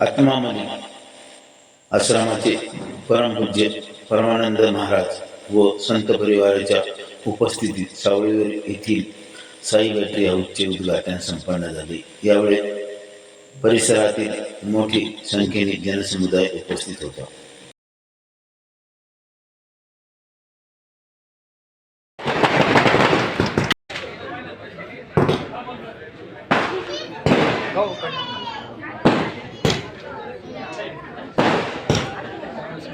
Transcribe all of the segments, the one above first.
आत्मामध्ये आश्रमाचे परमपूज्य परमानंद महाराज व संत परिवाराच्या उपस्थितीत सावळीवर येथील साई बॅटरी हाऊसचे उद्घाटन संपन्न झाले. यावेळी परिसरातील मोठी संख्येने जनसमुदाय उपस्थित होता. हो, हो, हो.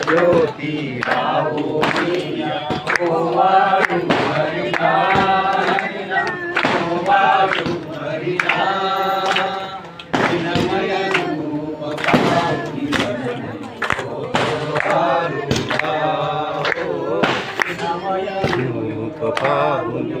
ಜ್ಯೋತಿ ರಾಹು ಹೋವಾರು ಹರಿನಾರಿನ ಹೋವಾರು ಹರಿನಾರಿನಮಯ ರೂಪ ಪಾರುನಿ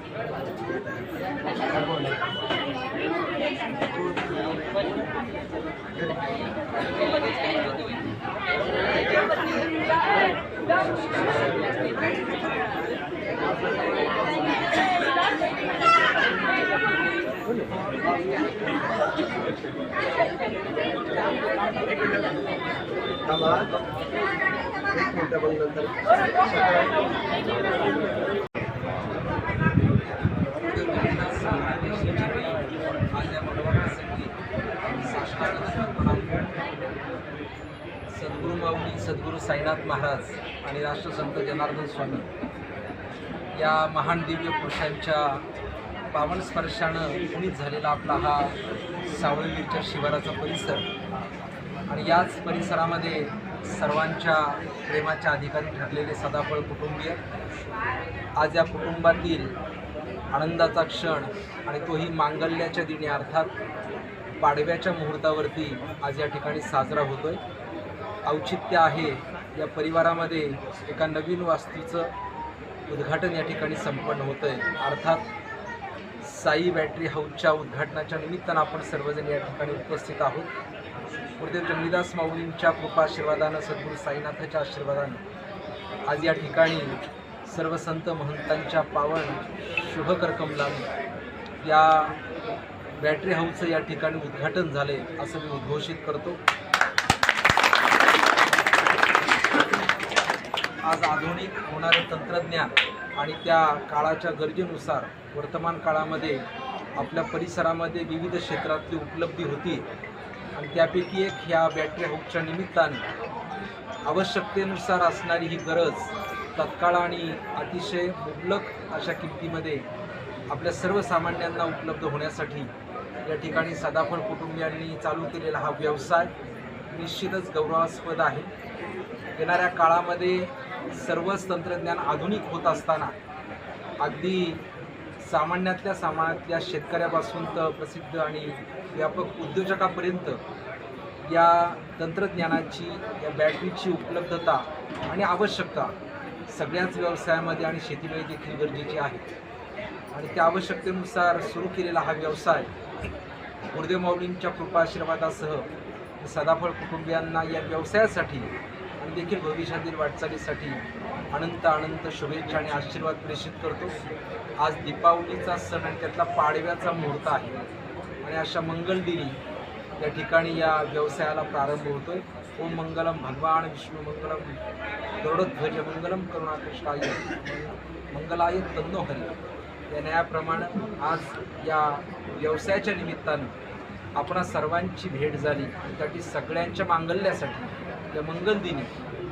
ज्ञानगुरुः सद्गुरू माऊली सद्गुरू साईनाथ महाराज आणि राष्ट्रसंत जनार्दन स्वामी या महान दिव्य पुरुषांच्या पावन स्पर्शानं पुणित झालेला आपला हा सावळीच्या शिवाराचा परिसर. आणि याच परिसरामध्ये सर्वांच्या प्रेमाच्या अधिकारी ठरलेले सदाफळ कुटुंबीय. आज या कुटुंबातील आनंदाचा क्षण आणि तोही मांगल्याच्या दिनी अर्थात पाडव्याच्या मुहूर्तावरती आज या ठिकाणी साजरा होतोय. औचित्य आहे या परिवारामध्ये एका नवीन वास्तूचं उद्घाटन या ठिकाणी संपन्न होतं आहे अर्थात साई बॅटरी हाऊसच्या उद्घाटनाच्या निमित्तानं आपण सर्वजण या ठिकाणी उपस्थित आहोत. गुरुदेव जंगलीदास माऊलींच्या कृपाशीर्वादानं सद्गुरू साईनाथाच्या आशीर्वादानं आज या ठिकाणी सर्व संत महंतांच्या पावन शुभकरकमलाने या बॅटरी हाऊसचं या ठिकाणी उद्घाटन झाले असं मी उद्घोषित करतो. आज आधुनिक होणारे तंत्रज्ञान आणि त्या काळाच्या गरजेनुसार वर्तमान काळामध्ये आपल्या परिसरामध्ये विविध क्षेत्रातली उपलब्धी होती. आणि त्यापैकी एक ह्या बॅटरी हाऊसच्या निमित्ताने आवश्यकतेनुसार असणारी ही गरज तत्काळ आणि अतिशय मुबलक अशा किमतीमध्ये आपल्या सर्वसामान्यांना उपलब्ध होण्यासाठी या ठिकाणी सदाफळ कुटुंबियांनी चालू केलेला हा व्यवसाय निश्चितच गौरवास्पद आहे. येणाऱ्या काळामध्ये सर्वच तंत्रज्ञान आधुनिक होत असताना अगदी सामान्यातल्या सामान्यातल्या शेतकऱ्यापासून तर प्रसिद्ध आणि व्यापक उद्योजकापर्यंत या तंत्रज्ञानाची या बॅटरीची उपलब्धता आणि आवश्यकता सगळ्याच व्यवसायामध्ये आणि शेतीमध्ये देखील गरजेची आहे. आणि त्या आवश्यकतेनुसार सुरू केलेला हा व्यवसाय गुरुदेव माऊलींच्या कृपाशीर्वादासह सदाफळ कुटुंबियांना या व्यवसायासाठी आणि देखील भविष्यातील वाटचालीसाठी अनंत अनंत शुभेच्छा आणि आशीर्वाद प्रेषित करतो. आज दीपावलीचा सण आणि त्यातला पाडव्याचा मुहूर्त आहे. आणि अशा मंगलदिनी या ठिकाणी या व्यवसायाला प्रारंभ होतोय. ओम मंगलम भगवान विष्णू मंगलम गरुडध्वज मंगलम करुणाकृष्णाय. मंगलाय तन्नो हरी. या न्यायाप्रमाणे आज या व्यवसायाच्या निमित्तानं आपणा सर्वांची भेट झाली. आणि त्यासाठी सगळ्यांच्या मांगल्यासाठी या मंगलदिनी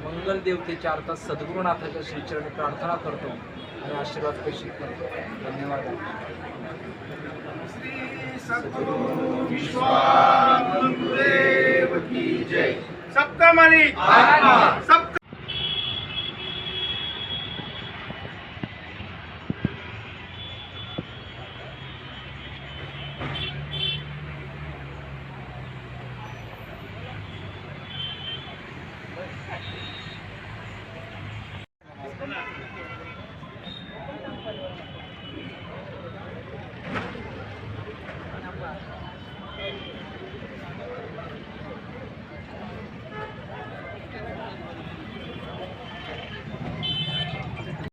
मंगल देवतेच्या अर्थात सद्गुरुनाथाच्या श्रीचरणी प्रार्थना करतो आणि आशीर्वाद प्रेषित करतो. धन्यवाद. सबका मालिक सबका